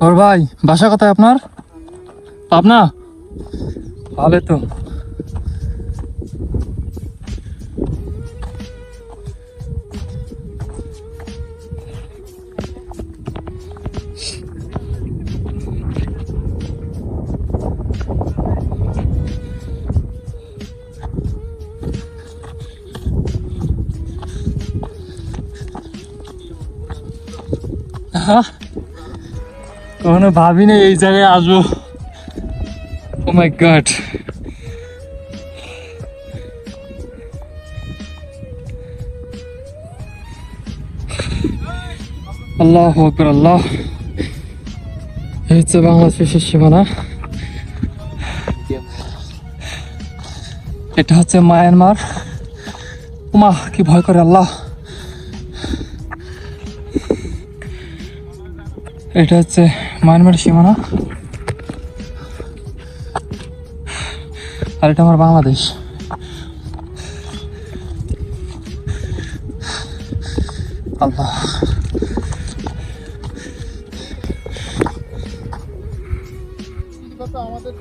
ওর ভাই বাসা কোথায় আপনার? পাবনা? হবে তো। আহ, কখনো ভাবিনি এই জায়গায় আসব। ও মাই গড আল্লাহ আকবর, আল্লাহ। এই হচ্ছে বাংলাদেশের সীমানা। এটা হচ্ছে মায়ানমার। উমা কি ভয় করে আল্লাহ। এটা হচ্ছে মায়ানমার সীমানা। আর এটা আমার বাংলাদেশ। আল্লাহ। আমাদের